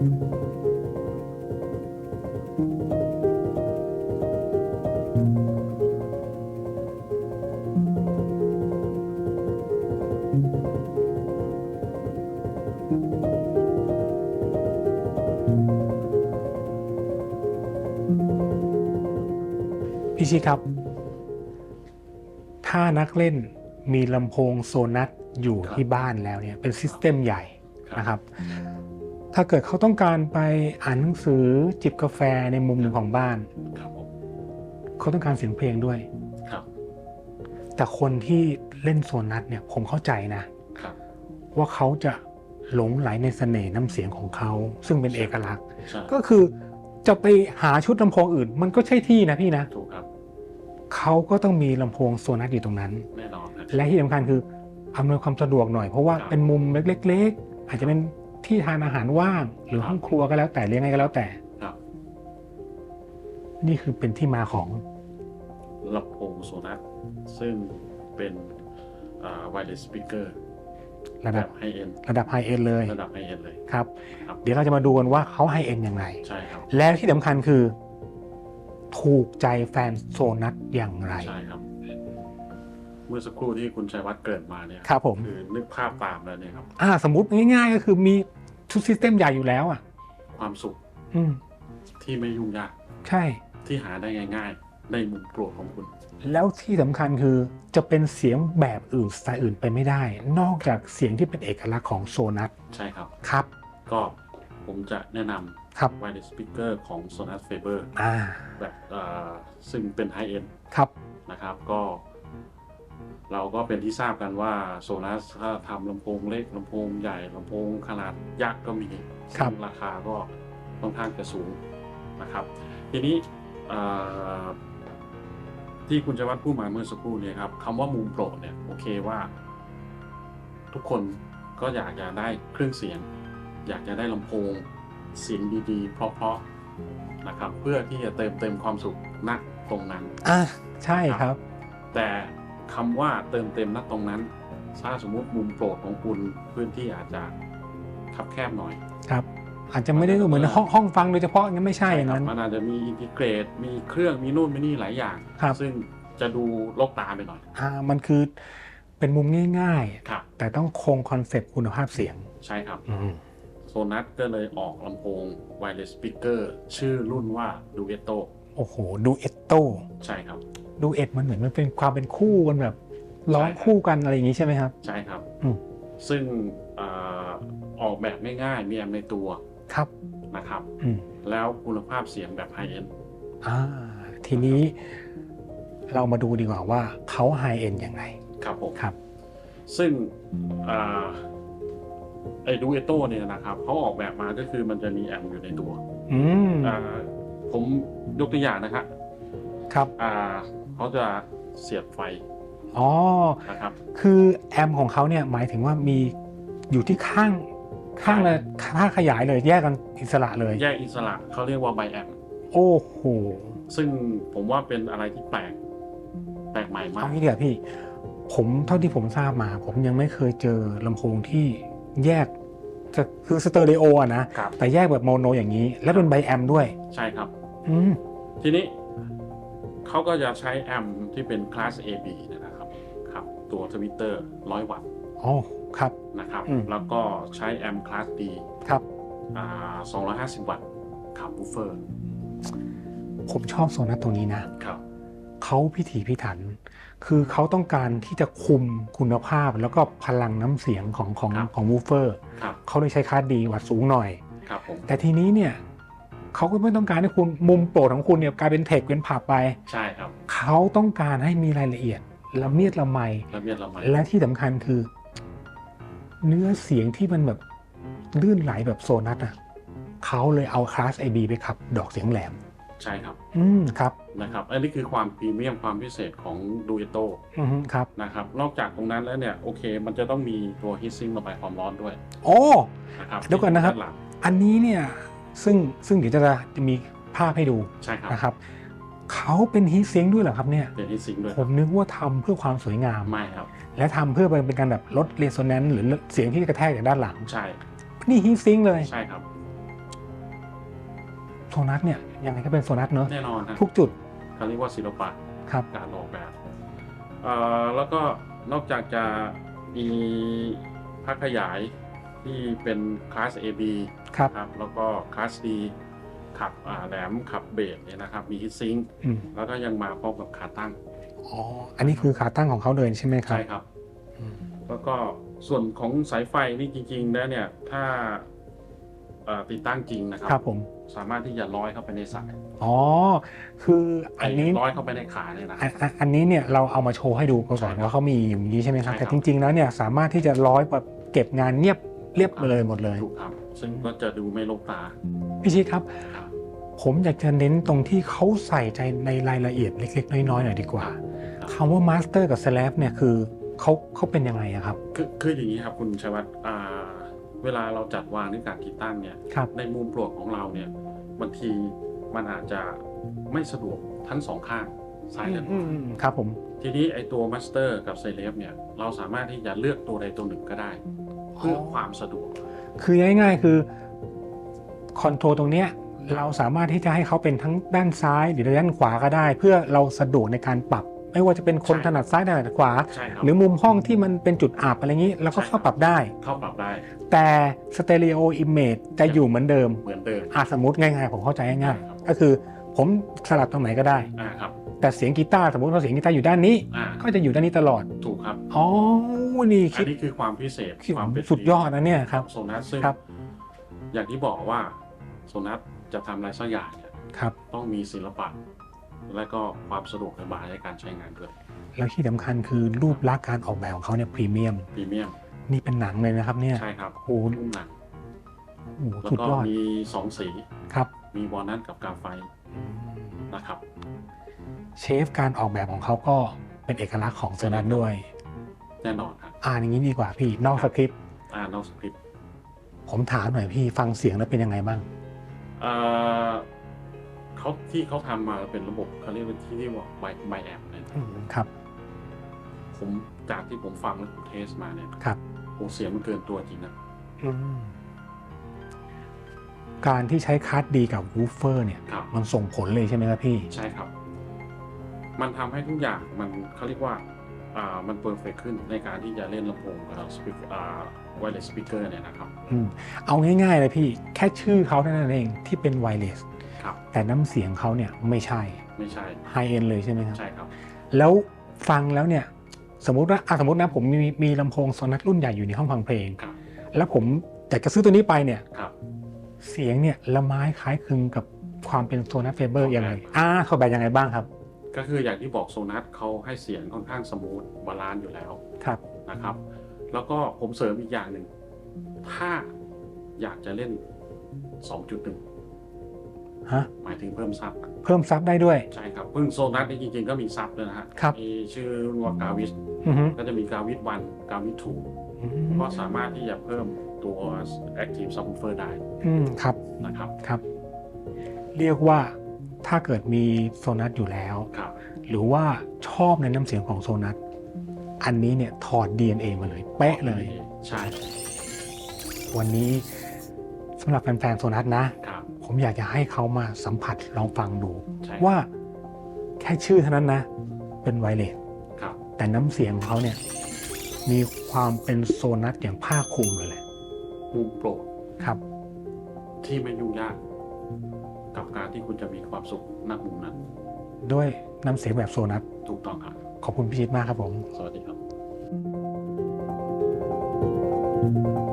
พี่ชิครับ ถ้านักเล่นมีลำโพงโซนัสอยู่ที่บ้านแล้วเนี่ยเป็นซิสเต็มใหญ่นะครับ ถ้าเกิดเขาต้องการไปอ่านหนังสือจิบกาแฟในมุมหนึ่งของบ้าน ครับผมเขาต้องการเสียงเพลงด้วย ครับ แต่คนที่เล่นโซนัสเนี่ยผมเข้าใจนะครับ ว่าเขาจะหลงไหลในเสน่ห์น้ำเสียงของเขา ซึ่งเป็นเอกลักษณ์ ใช่ก็คือจะไปหาชุดลำโพงอื่น มันก็ใช่ที่นะพี่นะถูกครับ เขาก็ต้องมีลำโพงโซนัสอยู่ตรงนั้น แน่นอนครับและที่สำคัญคืออำนวยความสะดวกหน่อยเพราะว่าครับ เป็นมุมเล็กๆ อาจจะเป็น ที่ทานอาหารว่าง หรือครับห้องครัวก็แล้วแต่เลี้ยงไงก็แล้วแต่ ครับนี่คือเป็นที่มาของลำโพงโซนัสซึ่งเป็นไวเลสสปีกเกอร์ระแบดับบไฮเอ็นระดับไฮเอ็นเลยระดับไฮเอ็นเลยครับ ครับ เดี๋ยวเราจะมาดูกันว่าเขาไฮเอ็นยังไง ใช่ครับแล้วที่สำคัญคือ ถูกใจแฟนโซนัสอย่างไร ใช่ครับ เมื่อสักครู่ที่คุณชัยวัฒน์เกริดมาเนี่ยครับผม คือนึกภาพตามแล้วเนี่ยครับ อ่าสมมติง่ายๆก็คือมี ชุดซิสเต็มใหญ่อยู่แล้วอะ ความสุขอืม ที่ไม่ยุ่งยากใช่ ที่หาได้ง่ายๆในมุมโปรดของคุณ แล้วที่สำคัญคือจะเป็นเสียงแบบอื่นสไตล์อื่นไปไม่ได้ นอกจากเสียงที่เป็นเอกลักษณ์ของโซนัสใช่ครับ ครับ ก็ผมจะแนะนครับำไวเลสสปีกเกอร์ของ Sonos Faber อ่า แบบเอ่อซึ่งเป็นไฮเอ็นครับ นะครับ ก็ เราก็เป็นที่ทราบกันว่าโซนัสถ้าทำลำโพงเล็กลำโพงใหญ่ลำโพงขนาดยักษ์ก็มีครับ ซึ่งราคาก็ค่อนข้างจะสูงนะครับ ทีนี้เอ่อที่คุณจวัฒน์พูดมาเมื่อสักครู่เนี่ยครับคำว่ามุมโปรดเนี่ยโอเคว่า ทุกคนก็อยากจะได้เครื่องเสียง อยากจะได้ลำโพงเสียงดีๆ เพราะๆนะครับ เพื่อที่จะเติมเต็มความสุขณตรงนั้น อ่าใช่ครับ แต่ คำว่าเติมเต็มณตรงนั้นถ้าสมมุติมุมโปรดของคุณพื้นที่อาจจะคับแคบหน่อยครับ อาจจะไม่ได้เหมือนห้องห้องฟังโดยเฉพาะงั้นไม่ใช่อย่างครันั้บนมันอาจจะมีอินทิเกรตมีเครื่องมีนู่นมีนี่หลายอย่างครับซึ่งจะดูลกตาไปหน่อยอ่ามันคือเป็นมุมง่ายครับๆแต่ต้องคงคอนเซปต์คุณภาพเสียงใช่ครับอืมโซนัสก็เลยออกลำโพงไวเลสสปีกเกอร์ชื่อรุ่นว่า Duetto โอ้โหดูเอตโตใช่ครับ ดูเอ็ดมันเหมือนมันเป็นความเป็นคู่กันแบบร้องใช่ครับคู่กันอะไรอย่างนี้ใช่ไหมครับ ใช่ครับ อืม ซึ่งเออออกแบบง่ายๆมีแอมป์ในตัวครับ นะครับ อืม แล้วคุณภาพเสียงแบบไฮเอ็น อ่า ทีนี้เรามาดูดีกว่าว่าเขาไฮเอ็นยังไง ครับผมครับ ซึ่งอ่าไอ้ดูเอโต้เนี่ยนะครับเขาออกแบบมาก็คือมันจะมีแอมป์อยู่ในตัวอืม อ่าผมยกตัวอย่างนะครับครับ อ่า เขาจะเสียบไฟอ๋อนะครับคือแอมของเขาเนี่ยหมายถึงว่ามีอยู่ที่ข้างข้างละค่าขยายเลยแยกกันอิสระเลย แยกอิสระเขาเรียกว่าไบแอมป์โอ้โหซึ่งผมว่าเป็นอะไรที่แปลกแปลกใหม่มาเอากงี้เดี๋ยวพี่ ผมเท่าที่ผมทราบมา ผมยังไม่เคยเจอลำโพงที่แยกจะคือสเตอริโออะนะครับแต่แยกแบบโมโนอย่างนี้ และเป็นไบแอมด้วย ใช่ครับอืมทีนี้ เขาก็จะใช้แอมป์ที่เป็นคลาส AB นะครับครับ ตัวทวิตเตอร์ร้อยวัตต์อ๋อครับนะครับ อืม แล้วก็ใช้แอมป์คลาส D ครับ อ่า250 วัตต์ขับบูฟเฟอร์ผมชอบโซนัสตรงนี้นะ ครับ เขาพิถีพิถัน คือเขาต้องการที่จะคุมคุณภาพแล้วก็พลังน้ำเสียงของของครับ ของวูฟเฟอร์ ครับเขาเลยใช้คาร์ดดีวัดสูงหน่อย ครับผม แต่ทีนี้เนี่ย เขาก็ไม่ต้องการให้คุณมุมโปรดของคุณเนี่ยกลายเป็นเทคเป็นผับไป ใช่ครับเขาต้องการให้มีรายละเอียดละเมียดละไมระเบียดระไมและที่สำคัญคือ เนื้อเสียงที่มันแบบลื่นไหลแบบโซนัสอะเขาเลยเอาคลาส AB ไปขับ ดอกเสียงแหลม ใช่ครับ อืมครับนะครับอันนี้คือความพรีเมียมความพิเศษของดูเอโตอืมครับนะครับ นอกจากตรงนั้นแล้วเนี่ย โอเค มันจะต้องมีตัวฮีทซิงระบายความร้อนด้วย โอ้นะครับเดี๋ยวก่อนนะครับที่ด้าหลังอันนี้เนี่ย ซึ่งซึ่งเดี๋ยวจะจะมีภาพให้ดูใช่ครับนะครับเขาเป็นฮีทซิงค์ด้วยเหรอครับเนี่ยเป็นฮีทซิงด้วยผมนึกว่าทำเพื่อความสวยงามไม่ครับ และทำเพื่อเป็นการแบบลดเรโซแนนซ์หรือเสียงที่กระแทกจากด้านหลังใช่นี่ฮีทซิงค์เลยใช่ครับโซนัสเนี่ยยังไงก็เป็นโซนัสเนอะแน่นอนฮะทุกจุดเขาเรียกว่าศิลปะครับการออกแบบเอ่อแล้วก็นอกจากจะมีพักขยาย ที่เป็นคลาส AB ครับ ครับแล้วก็คลาส D ขับอ่าแหลมขับเบสเนี่ยนะครับ มีฮิตซิงค์อืมแล้วก็ยังมาพร้อมกับขาตั้งอ๋อ อันนี้คือขาตั้งของเขาเลยใช่ไหมครับใช่ครับ อืมแล้วก็ส่วนของสายไฟนี่จริงๆแล้วเนี่ยถ้าเอ่อติดตั้งจริงนะครัครับผม สามารถที่จะร้อยเข้าไปในสายอ๋อ คืออันนี้ ร้อยเข้าไปในขาเนี่ยนะ อันอันอันนี้เนี่ยเราเอามาโชว์ให้ดูก่อนใช่ครับว่าเขามีอย่างนี้ใช่ไหมครับ ใช่ครัแต่บจริงๆแล้วเนี่ยสามารถที่จะร้อยแบบเก็บงานเงียบ เรียบไปเลยหมดเลย ถูกครับซึ่งก็จะดูไม่ลกตา พี่ชิดครับ ครับ ผมอยากจะเน้นตรงที่เขาใส่ใจในรายละเอียดเล็ก ๆ น้อยๆหน่อยดีกว่าครับคำว่ามาสเตอร์กับสแลปเนี่ยคือเขาเขาเป็นยังไงอะครับ คือคืออย่างนี้ครับคุณชัยวัฒน์อ่าเวลาเราจัดวางในการติดตั้งเนี่ย ครับ ในมุมโปรดของเราเนี่ยบางทีมันอาจจะไม่สะดวกทั้งสองข้างซ้ายและขอืวามอืมครับผม ทีนี้ไอตัวมาสเตอร์กับไซเลฟเนี่ยเราสามารถที่จะเลือกตัวใดตัวหนึ่งก็ได้ เพื่อความสะดวก คือง่ายๆคือคอนโทรลตรงเนี้ยเราสามารถที่จะให้เขาเป็นทั้งด้านซ้ายหรือด้านขวาก็ได้ เพื่อเราสะดวกในการปรับ ไม่ว่าจะเป็นคนใช่ถนัดซ้ายถนัดขวาใช่ครับหรือมุมห้องที่มันเป็นจุดอับอะไรอย่างนี้เราก็ใช่เข้าปรับได้ เข้าปรับได้ แต่สเต r ร o โออิมเมจจะอยู่เหมือนเดิมเหมือนเดิมอะสมมติง่ายๆผมเข้าใจง่ายครับๆก็คือผมสลับตรงไหนก็ได้อ่าครับแต่เสียงกีตาร์สมมติว่าเสียงกีตาร์อยู่ด้านนี้อ่าก็จะอยู่ด้านนี้ตลอดถูกครับอ๋อ นี่อัคินดนี้คือความพิเศษคิดความเป็นสุดยอดนะเนี่ยครับโซนัสซึ่งครับ อย่างที่บอกว่าโซนัสจะทำอะไรสักอย่างเนี่ยครับ ต้องมีศิลปะ และก็ความสะดวกสบายในการใช้งานด้วยแล้วที่สำคัญคือรูปลักษณ์การออกแบบของเขาเนี่ยพรีเมียม พรีเมียมนี่เป็นหนังเลยนะครับเนี่ยใช่ครับโอ้โหรุ่นหนังโอ้โหแล้วสุดก็ยอดมีสองสี ครับ มีวอลนัทกับกาไฟนะครับ เชฟการออกแบบของเขาก็เป็นเอกลักษณ์ของโซนัสด้วย แน่นอนครับ อ่านอย่างนี้ดีกว่าพี่นอกสคริปต์อ่านอกสคริปต์ผมถามหน่อยพี่ฟังเสียงแล้วเป็นยังไงบ้างเอ่อเขาที่เขาทำมาเป็นระบบเขาเรียกว่าที่เรียกว่าไบไบแอปเนี่ยอืมครับ ผมจากที่ผมฟังและผมเทสมาเนี่ยครับโอ้เสียงมันเกินตัวจริงนะอืมการที่ใช้คัสดีกับวูฟเฟอร์เนี่ยครับมันส่งผลเลยใช่ไหมครับพี่ ใช่ครับ มันทำให้ทุกอย่างมันเขาเรียกว่าอ่า มันเพอร์เฟกขึ้นในการที่จะเล่นลำโพงกับสปีกอ่าไวเลสสปีกเกอร์เนี่ยนะครับอืมเอาง่ายๆเลยพี่แค่ชื่อเขาเท่านั้นเองที่เป็นไวเลสครับแต่น้ำเสียงเขาเนี่ยไม่ใช่ไม่ใช่ไฮเอ็นเลยใช่ไหมครับใช่ครับ แล้วฟังแล้วเนี่ยสมมติว่าอะสมมตินะผมมีมีลำโพงโซนัสรุ่นใหญ่อยู่ในห้องฟังเพลงครับแล้วผมอยากจะซื้อตัวนี้ไปเนี่ยครับเสียงเนี่ยละไม้คล้ายคลึงกับความเป็นโซนัสเฟเบอร์ยังไงอ่าเขาแบบยังไงบ้างครับ ก็คืออย่างที่บอกโซนัสเขาให้เสียงค่อนข้างสมูทบาลานซ์อยู่แล้วครับนะครับ แล้วก็ผมเสริมอีกอย่างหนึ่ง ถ้าอยากจะเล่น 2.1ฮะหมายถึงเพิ่มซับเพิ่มซับได้ด้วย ใช่ครับเพิ่งโซนัสนี่จริงๆก็มีซับด้วยนะฮะครับมีชื่อว่ากาวิสอือฮึก็จะมีกาวิสวันกาวิสทูอืมก็สามารถที่จะเพิ่มตัว Active Subwoofer ได้อืมครับนะครับครับ เรียกว่าถ้าเกิดมีโซนัสอยู่แล้วครับ หรือว่าชอบในน้ำเสียงของโซนัสอันนี้เนี่ยถอด DNA มาเลย เป๊ะเลย ใช่ วันนี้สำหรับแฟนๆโซนัสนะ ครับผมอยากจะให้เขามาสัมผัสลองฟังดู ใช่ว่าแค่ชื่อเท่านั้นนะ เป็นไวเลสครับ แต่น้ำเสียงของเขาเนี่ยมีความเป็นโซนัสอย่างภาคภูมิเลยแหละมุมโปรดครับ ที่ไม่ยุ่งยาก กับการที่คุณจะมีความสุขณมุมนั้น ด้วยน้ำเสียงแบบโซนัสถูกต้องครับ ขอบคุณพี่ชิดมากครับผม สวัสดีครับ